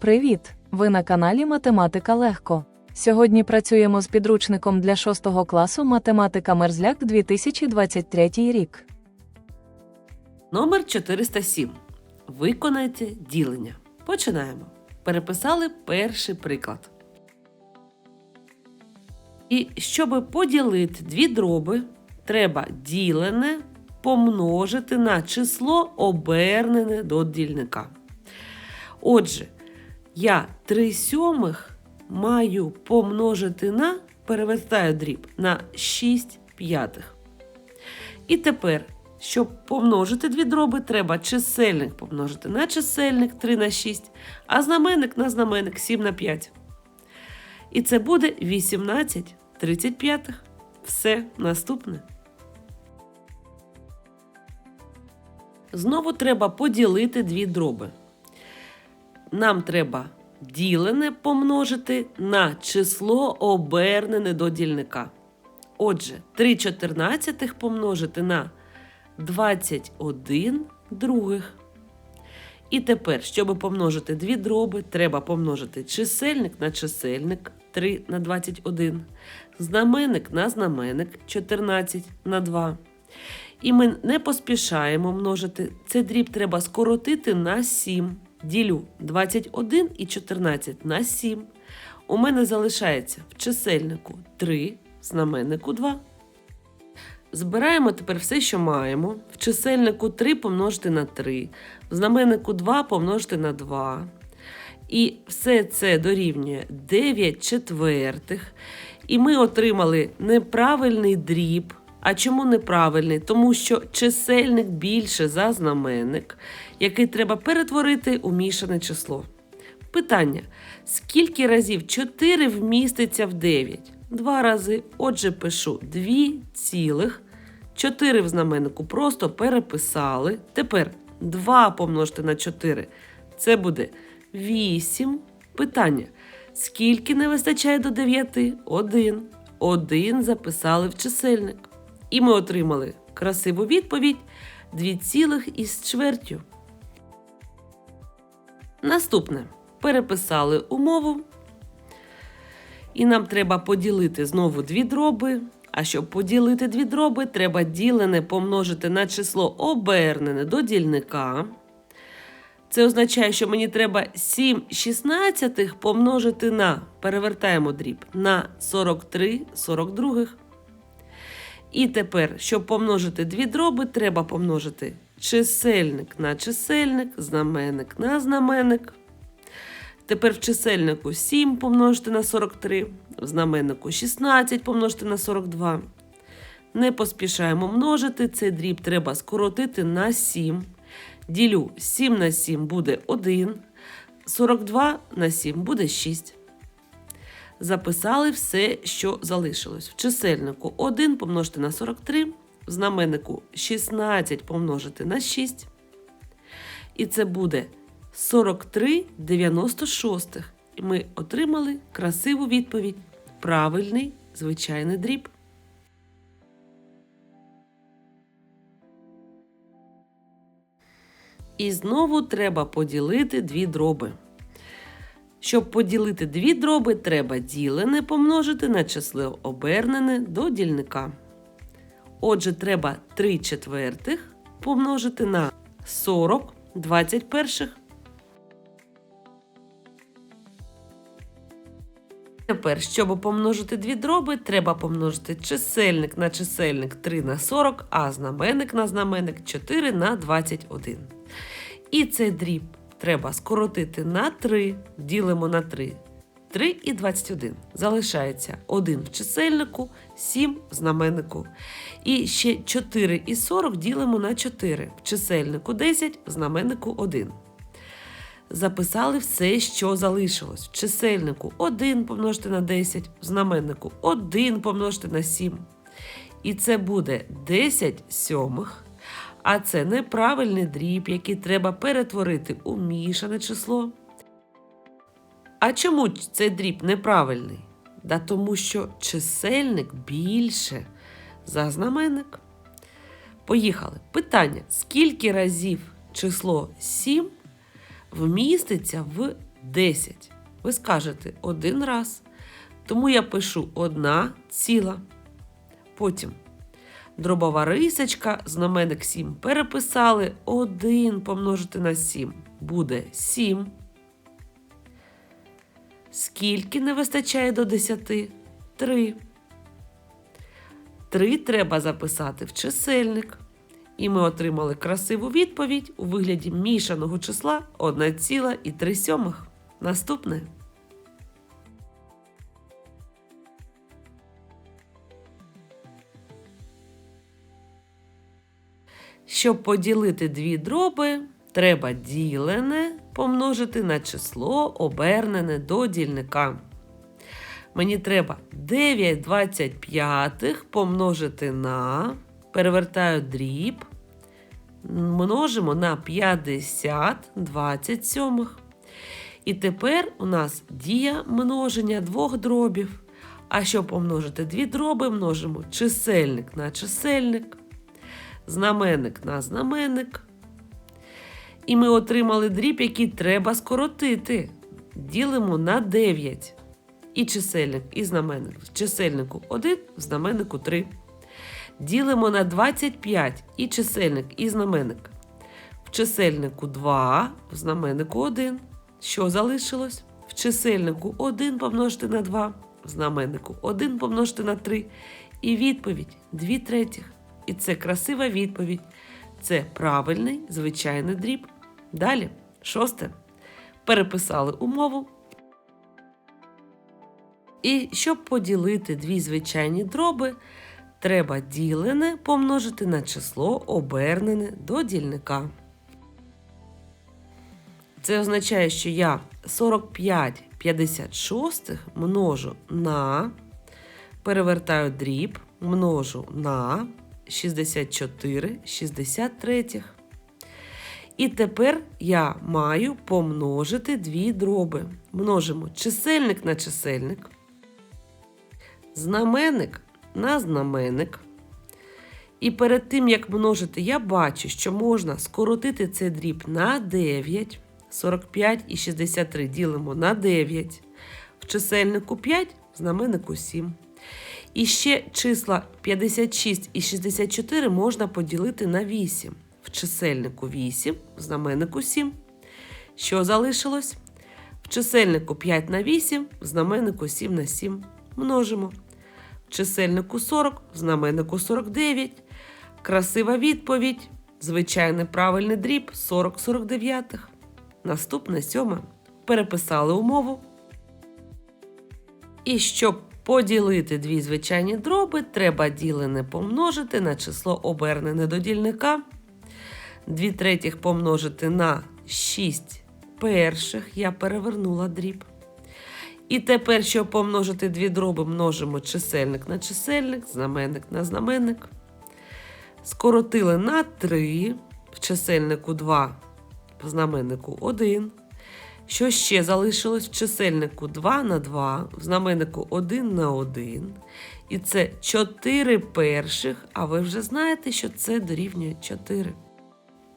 Привіт! Ви на каналі Математика Легко. Сьогодні працюємо з підручником для 6 класу Математика Мерзляк 2023 рік. Номер 407. Виконайте ділення. Починаємо. Переписали перший приклад. І щоб поділити дві дроби, треба ділене помножити на число обернене до дільника. Отже, я 3 сьомих маю помножити на, перевертаю дріб, на 6 п'ятих. І тепер, щоб помножити дві дроби, треба чисельник помножити на чисельник 3 на 6, а знаменник на знаменник 7 на 5. І це буде 18 35. Все наступне. Знову треба поділити дві дроби. Нам треба ділене помножити на число обернене до дільника. Отже, 3 чотирнадцятих помножити на 21 других. І тепер, щоб помножити дві дроби, треба помножити чисельник на чисельник 3 на 21, знаменник на знаменник 14 на 2. І ми не поспішаємо множити. Це дріб треба скоротити на 7. Ділю 21 і 14 на 7. У мене залишається в чисельнику 3, в знаменнику 2. Збираємо тепер все, що маємо. В чисельнику 3 помножити на 3, в знаменнику 2 помножити на 2. І все це дорівнює 9 четвертих. І ми отримали неправильний дріб. А чому неправильний? Тому що чисельник більше за знаменник, який треба перетворити у мішане число. Питання: скільки разів 4 вміститься в 9? Два рази. Отже, пишу 2 цілих. 4 в знаменнику просто переписали. Тепер 2 помножити на 4. Це буде 8. Питання: скільки не вистачає до 9? 1. 1 записали в чисельник. І ми отримали красиву відповідь 2 цілих із чвертю. Наступне. Переписали умову. І нам треба поділити знову дві дроби. А щоб поділити дві дроби, треба ділене помножити на число обернене до дільника. Це означає, що мені треба 7 шістнадцятих помножити на, перевертаємо дріб, на 43 42. І тепер, щоб помножити дві дроби, треба помножити чисельник на чисельник, знаменник на знаменник. Тепер в чисельнику 7 помножити на 43, в знаменнику 16 помножити на 42. Не поспішаємо множити, цей дріб треба скоротити на 7. Ділю 7 на 7 буде 1, 42 на 7 буде 6. Записали все, що залишилось. В чисельнику 1 помножити на 43, в знаменнику 16 помножити на 6. І це буде 43 96. І ми отримали красиву відповідь. Правильний звичайний дріб. І знову треба поділити дві дроби. Щоб поділити дві дроби, треба ділене помножити на число обернене до дільника. Отже, треба 3 четвертих помножити на 40 21. Тепер, щоб помножити дві дроби, треба помножити чисельник на чисельник 3 на 40, а знаменник на знаменник 4 на 21. І цей дріб треба скоротити на 3, ділимо на 3. 3 і 21. Залишається 1 в чисельнику, 7 в знаменнику. І ще 4 і 40 ділимо на 4. В чисельнику 10, в знаменнику 1. Записали все, що залишилось. В чисельнику 1 помножити на 10, в знаменнику 1 помножити на 7. І це буде 10 сьомих. А це неправильний дріб, який треба перетворити у мішане число. А чому цей дріб неправильний? Да тому що чисельник більше за знаменник. Поїхали. Питання: скільки разів число 7 вміститься в 10. Ви скажете один раз. Тому я пишу одна ціла. Потім дробова рисочка, знаменник 7 переписали. 1 помножити на 7 буде 7. Скільки не вистачає до 10? 3. 3 треба записати в чисельник. І ми отримали красиву відповідь у вигляді мішаного числа 1,3. Наступне. Щоб поділити дві дроби, треба ділене помножити на число обернене до дільника. Мені треба 9 25 помножити на, перевертаю дріб, множимо на 50 27. І тепер у нас дія множення двох дробів. А щоб помножити дві дроби, множимо чисельник на чисельник, знаменник на знаменник. І ми отримали дріб, який треба скоротити. Ділимо на 9. І чисельник, і знаменник. В чисельнику 1, в знаменнику 3. Ділимо на 25 і чисельник, і знаменник. В чисельнику 2, в знаменнику 1. Що залишилось? В чисельнику 1 помножити на 2, в знаменнику 1 помножити на 3. І відповідь 2 третіх. І це красива відповідь. Це правильний звичайний дріб. Далі, шосте. Переписали умову. І щоб поділити дві звичайні дроби, треба ділене помножити на число обернене до дільника. Це означає, що я 45 56 множу на, перевертаю дріб, множу на 64 63. І тепер я маю помножити дві дроби. Множимо чисельник на чисельник, знаменник на знаменник. І перед тим, як множити, я бачу, що можна скоротити цей дріб на 9. 45 і 63 ділимо на 9. В чисельнику 5, в знаменнику 7. І ще числа 56 і 64 можна поділити на 8. В чисельнику 8, в знаменнику 7. Що залишилось? В чисельнику 5 на 8, в знаменнику 7 на 7. Множимо. В чисельнику 40, в знаменнику 49. Красива відповідь. Звичайний правильний дріб 40 49. Наступне сьоме. Переписали умову. І щоб поділити дві звичайні дроби, треба ділене помножити на число обернене до дільника. 2 третіх помножити на 6 перших. Я перевернула дріб. І тепер, щоб помножити дві дроби, множимо чисельник на чисельник, знаменник на знаменник. Скоротили на 3, в чисельнику 2, в знаменнику 1. Що ще залишилось в чисельнику 2 на 2, в знаменнику 1 на 1. І це 4 перших, а ви вже знаєте, що це дорівнює 4.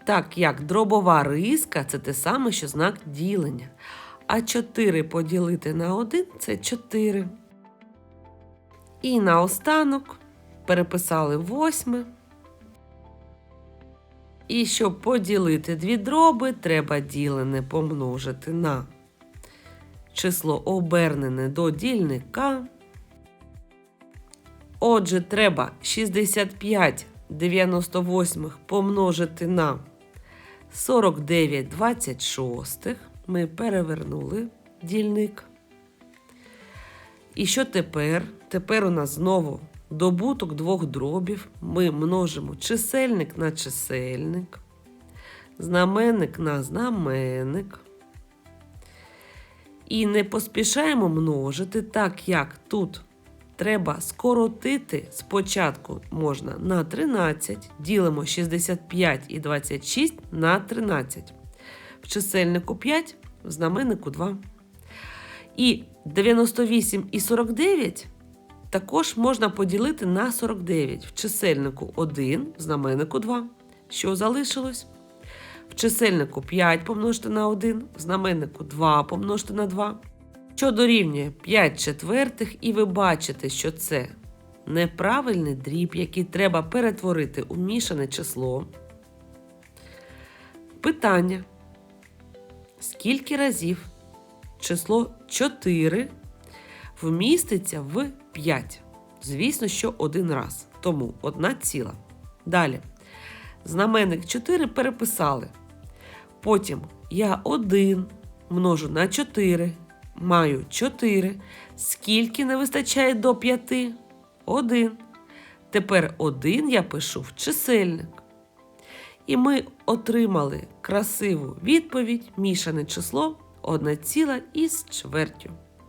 Так як дробова риска це те саме, що знак ділення. А 4 поділити на 1 це 4. І наостанок переписали восьме. І щоб поділити дві дроби, треба ділене помножити на число обернене до дільника. Отже, треба 65 98 помножити на 49 26. Ми перевернули дільник. І що тепер? Тепер у нас знову добуток двох дробів. Ми множимо чисельник на чисельник, знаменник на знаменник. І не поспішаємо множити, так як тут треба скоротити спочатку можна на 13, ділимо 65 і 26 на 13. В чисельнику 5, в знаменнику 2. І 98 і 49 також можна поділити на 49. В чисельнику 1, в знаменнику 2. Що залишилось? В чисельнику 5 помножити на 1, в знаменнику 2 помножити на 2, що дорівнює 5 четвертих, і ви бачите, що це неправильний дріб, який треба перетворити у мішане число. Питання. Скільки разів число 4 вміститься в 5? Звісно, що один раз. Тому одна ціла. Далі. Знаменник 4 переписали. Потім я 1 множу на 4, маю 4. Скільки не вистачає до 5? 1. Тепер 1 я пишу в чисельник. І ми отримали красиву відповідь мішане число 1 ціла із чвертю.